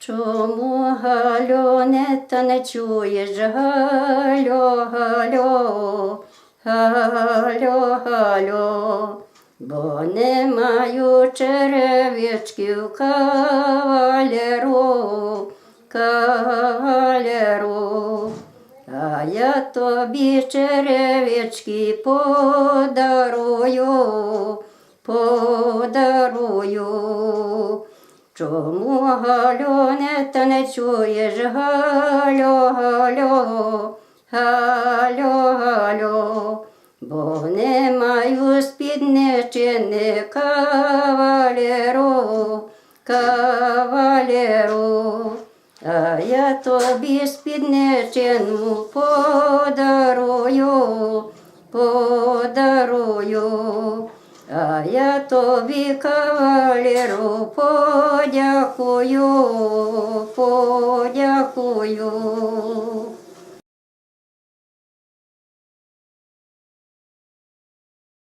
Чому Галю не та не чуєш, Галю, Галю, Галю, Галю, бо не маю черевичків кавалеру, кавалеру. А я тобі черевички подарую, подарую. Чому Галю не та не чуєш, Галю, Галю, Галю, Галю, бо не маю спідничини кавалеру, кавалеру. А я тобі спідничину подарую, подарую. Тобі кавалеру подякую, подякую.